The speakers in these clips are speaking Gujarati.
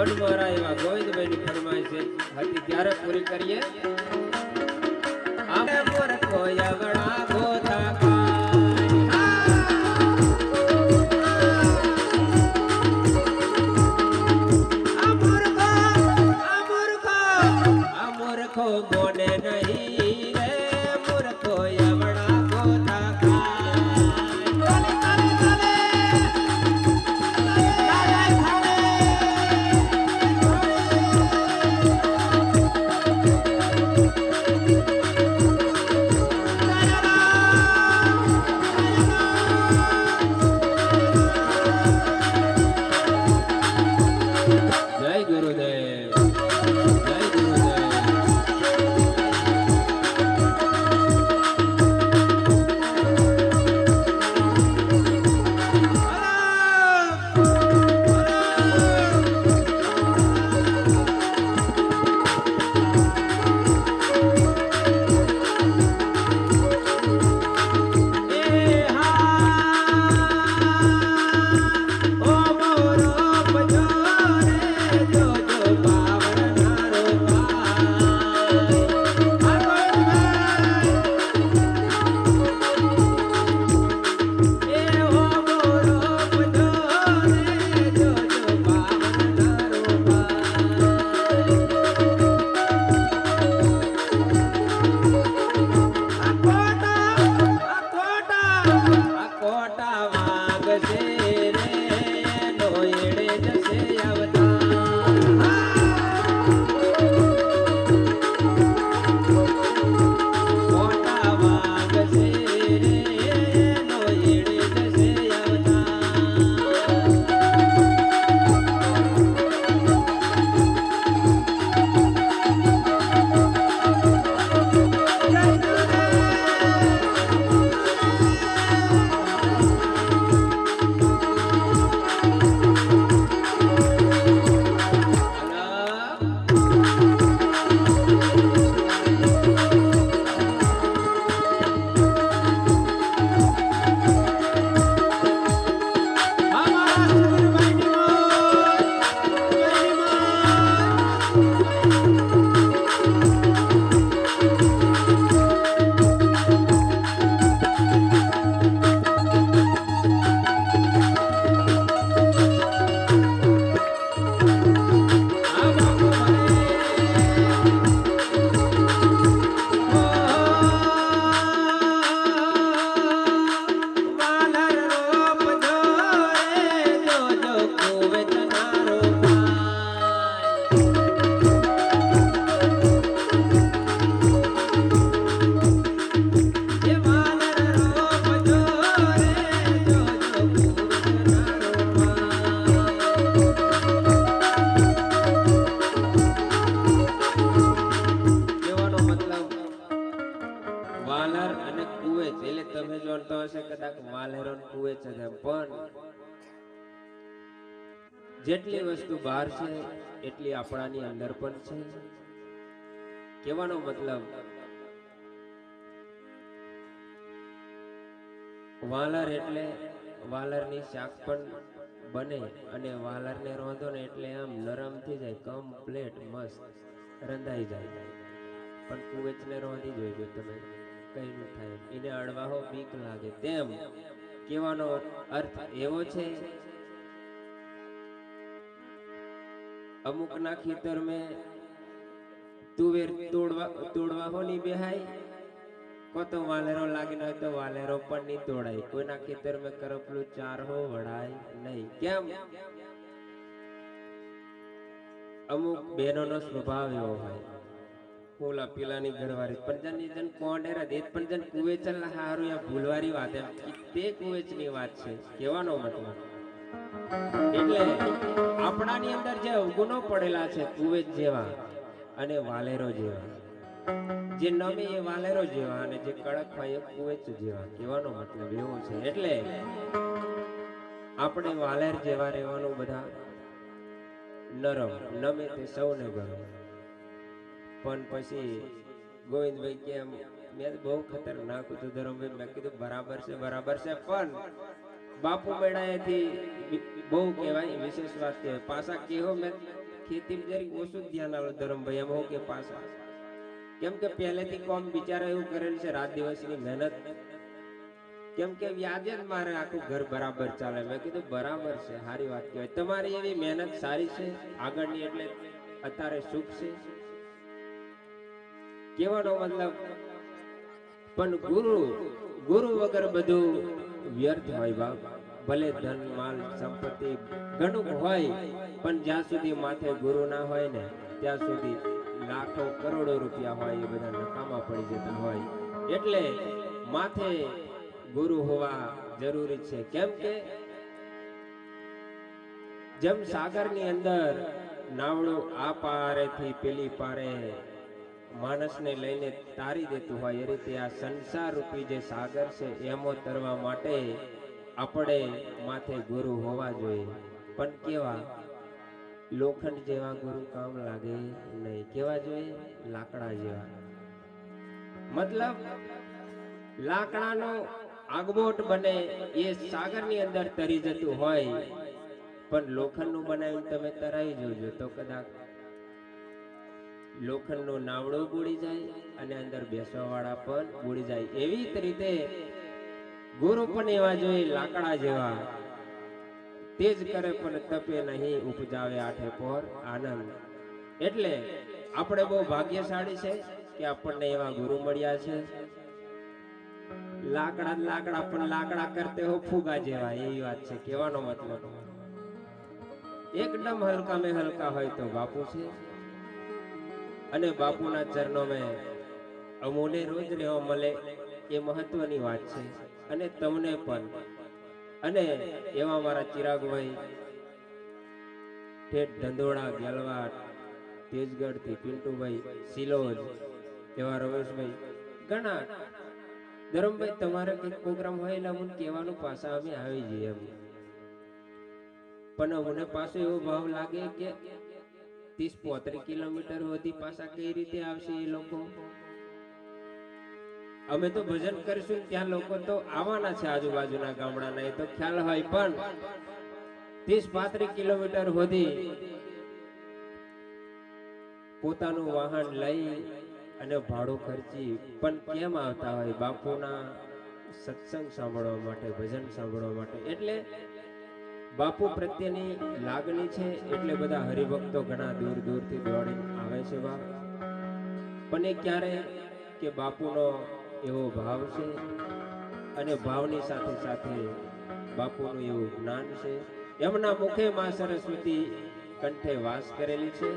મનમોહરા એવા ગોવિંદભાઈની ફરમાઈશ હતી ત્યારે પૂરી કરીએ. આપણે મૂર્ખો યવડા જેટલી વસ્તુ બહાર છે, એટલી આપણાની અંદર પણ છે. કહેવાનો મતલબ, વાલર એટલે વાલરની શાક પણ બને અને વાલરને રોંધો ને એટલે આમ નરમ થઈ જાય કમ્પ્લેટ મસ્ત, રંધાઈ જાય. પણ કુવેચને રોંધી જોઈજો તમે, કઈ નું થાય. એને અડવાહો બીક લાગે. તેમ કહેવાનો અર્થ એવો છે અમુક ના ખેતર મેં તુવેર તોડવા તોડવા હો બેહાય કો તો વાલેરો લાગીને હોય તો વાલેરો પણ નહીં તોડાય. કોઈના ખેતર મેં કરપલું ચાર હો વડાય નહીં. કેમ? અમુક બહેનોનો સ્વભાવ એવો હોય. ઓલા પીલાની ઘરવારી પણ જન જન કોંડેરા દેત પણ જન કુવેચલ હારું યા ભૂલવારી વાત એમ. તે કુવેચની વાત છે. કહેવાનો મતલબ એટલે આપણાની અંદર જે અવગુણો પડેલા છે કુવેચ જેવા અને વાલેરો જેવા. જે નમે એ વાલેરો જેવા અને જે કડક હોય એ કુવેચ જેવા. કહેવાનો મતલબ એવો છે. એટલે આપણે વાલેર જેવા રહેવાનું બધા. નરમ. નમે તે સૌને ગમે પણ પછી ગોવિંદભાઈ કે મેં બહુ ખતરનાક હતું ધરમભાઈ મેં કીધું બરાબર છે બરાબર છે, પણ બાપુ મેળાએથી બહુ કહેવાય, વિશેષ વાત કહેવાય. પાસા કેહો મેં ખેતી જરી ઓછું ધ્યાન આવે ધરમભાઈ, એમ કે પાસા કેમ કે પહેલેથી કોમ બિચારા એવું કરેલ છે, રાત દિવસની મહેનત. કેમ કે વ્યાજે જ મારે આખું ઘર બરાબર ચાલે. મેં કીધું બરાબર છે, સારી વાત કહેવાય. તમારી એવી મહેનત સારી છે, આગળની એટલે અત્યારે સુખ છે? કેવાનો મતલબ, પણ ગુરુ ગુરુ વગર બધું વ્યર્થ હોય બાપ. ભલે ધન, માલ, સંપત્તિ ઘણું હોય, પણ જ્યાં સુધી માથે ગુરુ ના હોય ને, ત્યાં સુધી લાખો કરોડો રૂપિયા હોય એ બધા નકામા પડી જતા હોય. એટલે માથે ગુરુ હોવા જરૂરી છે. કેમ કે જેમ સાગરની અંદર નાવડું આ પારેથી પેલી પારે માણસને લઈને તારી દેતું હોય એ રીતે આ સંસાર રૂપી જે સાગર છે, એમાં તરવા માટે આપણે માથે ગુરુ હોવા જોઈએ. પણ કેવા? લોખંડ જેવા ગુરુ કામ લાગે નહીં. કેવા જોઈએ? લાકડા જેવા. મતલબ, લાકડાનો આગબોટ બને એ સાગરની અંદર તરી જતું હોય, પણ લોખંડનું બનાવ્યું તમે તરાઈ જોજો. તો કદાચ લોખંડનો નાવડો બુડી જાય અને અંદર બેસવા વાળા પણ બુડી જાય. એવી જ રીતે ગુરુ પણ એવા જોઈએ લાકડા જેવા. તેજ કરે પણ તપે નહીં, ઉપજાવે આઠે પર આનંદ. એટલે આપણે બહુ ભાગ્યશાળી છે કે આપણને એવા ગુરુ મળ્યા છે. લાકડા લાકડા પણ લાકડા કરતે હો, ફુગા જેવા. એવી વાત છે, કહેવાનો મતલબ. એકદમ હલકા મેં હલકા હોય તો બાપુ છે. અને બાપુના ચરણો મેં અમોને રોજ રહેવા મળે એ મહત્વની વાત છે. અને તમને પણ. અને એવા મારા ચિરાગભાઈ ઠેઠ ધંધોળા, ગેલવાટ તેજગઢથી પિન્ટુભાઈ, સિલોજ, એવા રમેશભાઈ, ઘણા. ધરમભાઈ, તમારે કંઈક પ્રોગ્રામ હોય એટલે અમને કહેવાનું પાછા અમે આવી જઈએ પણ મને પાછો એવો ભાવ લાગે કે ત્રીસ, પોત્રીસ કિલોમીટર સુધી પાછા કઈ રીતે આવશે એ લોકો? અમે તો ભજન કરીશું, ત્યાં લોકો તો આવવાના છે આજુબાજુના ગામડાના, એ તો ખ્યાલ હોય, પણ ત્રીસ, પાંત્રીસ કિલોમીટર સુધી પોતાનું વાહન લઈ અને ભાડું ખર્ચી, પણ કેમ આવતા હોય? બાપુના સત્સંગ સાંભળવા માટે, ભજન સાંભળવા માટે. એટલે બાપુ પ્રત્યેની લાગણી છે એટલે બધા હરિભક્તો ઘણા દૂર દૂરથી દોડીને આવે છે બાપ એ ક્યારે કે બાપુનો એવો ભાવ છે અને ભાવની સાથે સાથે બાપુનું એવું જ્ઞાન છે. એમના મુખે માં સરસ્વતી કંઠે વાસ કરેલી છે.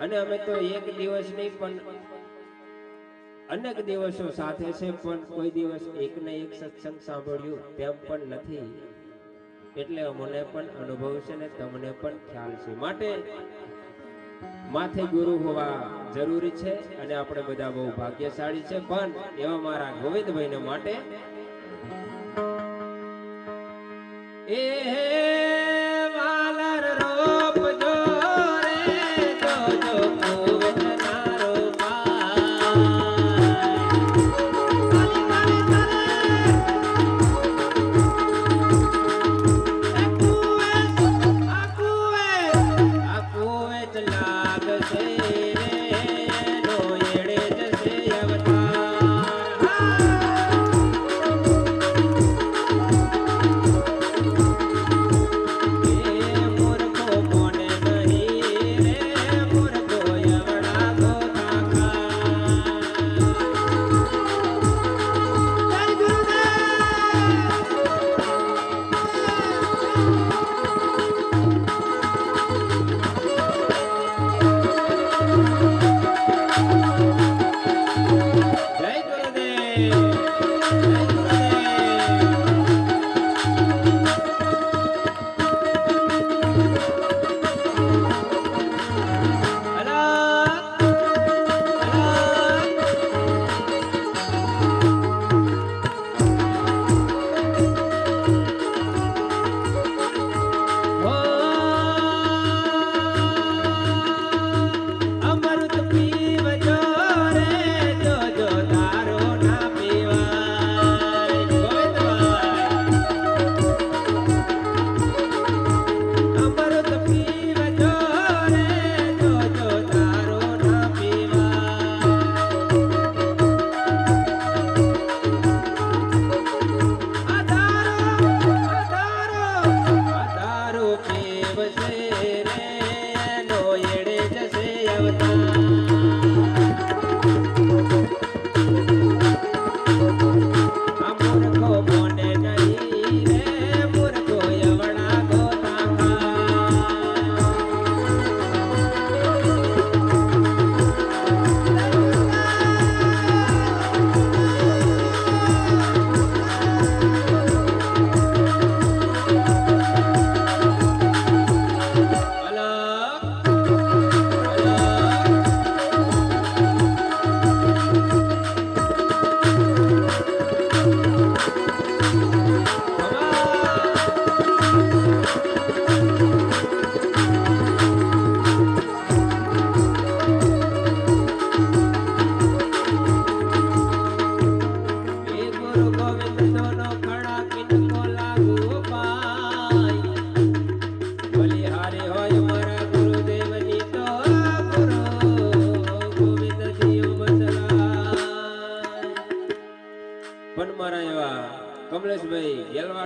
અને અમે તો એક દિવસ નહીં, પણ અનેક દિવસો સાથે છે, પણ કોઈ દિવસ એક ને એક સત્સંગ સાંભળ્યું તેમ પણ નથી. એટલે અમને પણ અનુભવ છે ને તમને પણ ખ્યાલ છે. માટે માથે ગુરુ હોવા જરૂરી છે અને આપણે બધા બહુ ભાગ્યશાળી છે. પણ એવા મારા ગોવિંદભાઈને માટે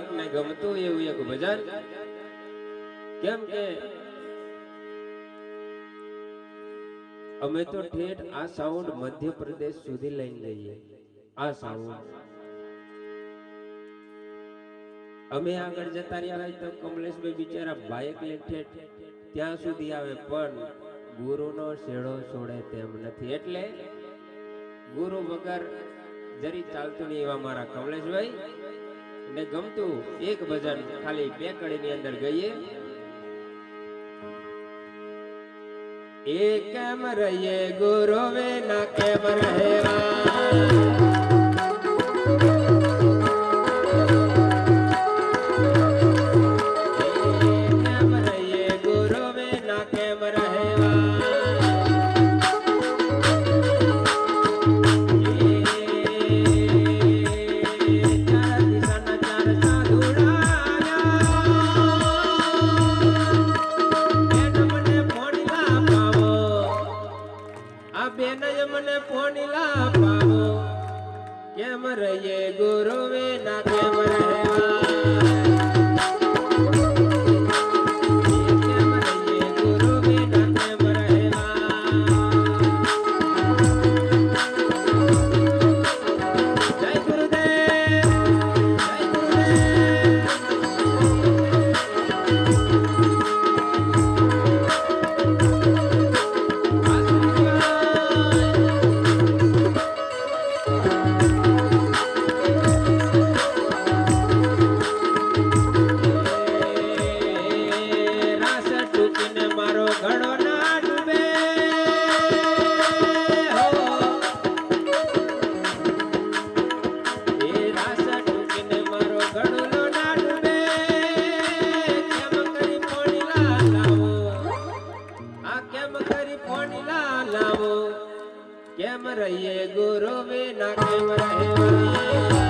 ગેલવાટને ગમતું એવું એક ભજન. કેમ કે અમે તો ઠેઠ આ સાઉન્ડ મધ્યપ્રદેશ સુધી લઈને જઈએ આ સાઉન્ડ અમે આગળ જતા રહ્યા હોય તો કમલેશભાઈ બિચારા બાઇક ઠેઠ ત્યાં સુધી આવે, પણ ગુરુનો શેડો છોડે તેમ નથી. એટલે ગુરુ વગર જરી ચાલતું નહીં એવા મારા કમલેશભાઈ. ને ગમતું એક ભજન ખાલી બે કડીની અંદર ગઈએ. એ કેમ રહીએ ગુરુ ના કેમ રહેવા? લાવો? કેમ રહીએ ગુરુ વિના કેમ રહેવા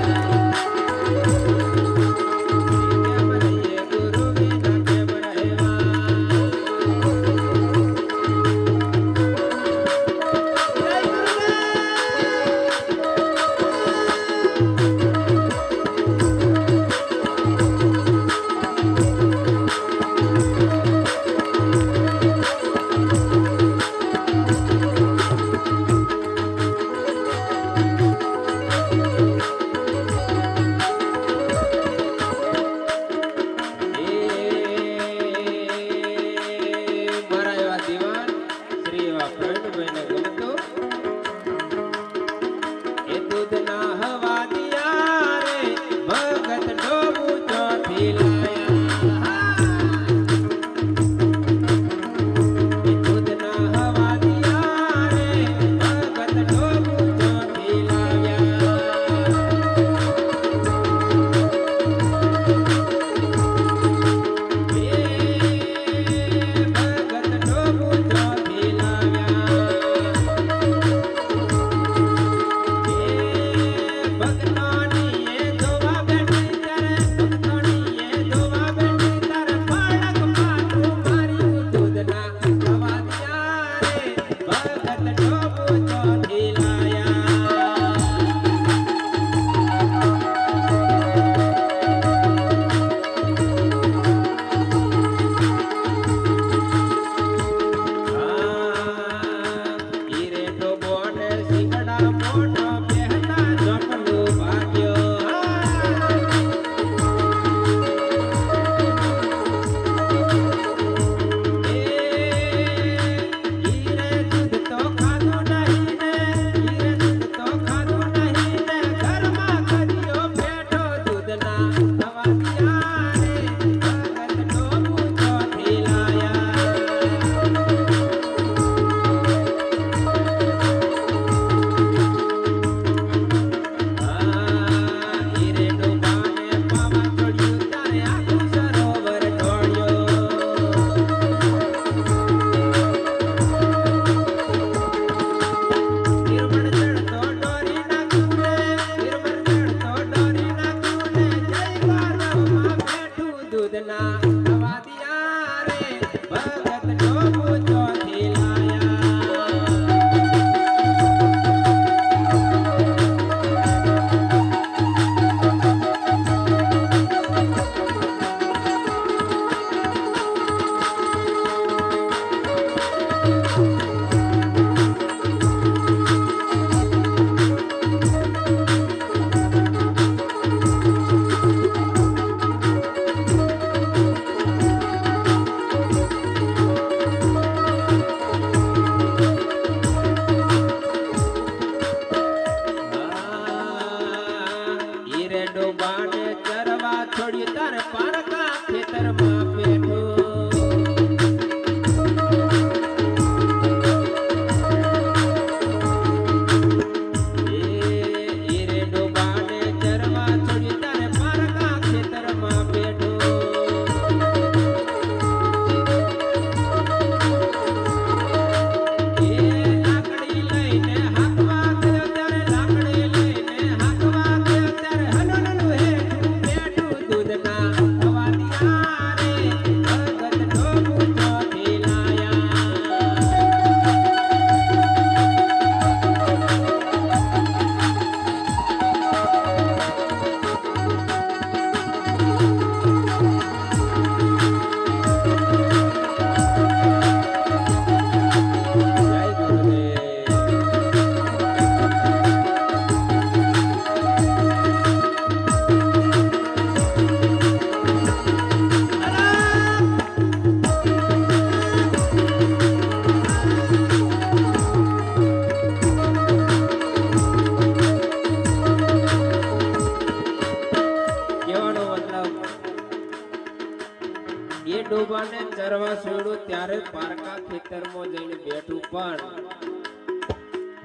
ત્યારે પારકા ખેતરમાં જઈને બેઠું પણ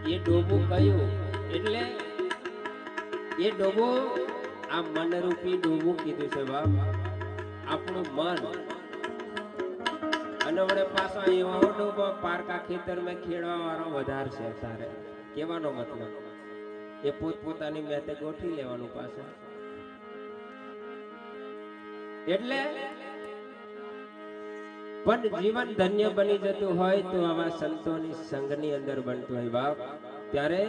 એ ડોબો કયું? એટલે એ ડોબો આ મનરૂપી ડોબો કીધું છે બાપ. આપણું મન. અને વડે પાછો એવો ડોબો પારકા ખેતરમાં ખેડવા વાળો વધારે છે તારે. કહેવાનો મતલબ. એ પોતપોતાની મેતે ગોઠવી લેવાનું પાછું. એટલે પણ જીવન ધન્ય બની જતું હોય તો આવા સંતોની સંઘની અંદર બનતું હોય બાપ. ત્યારે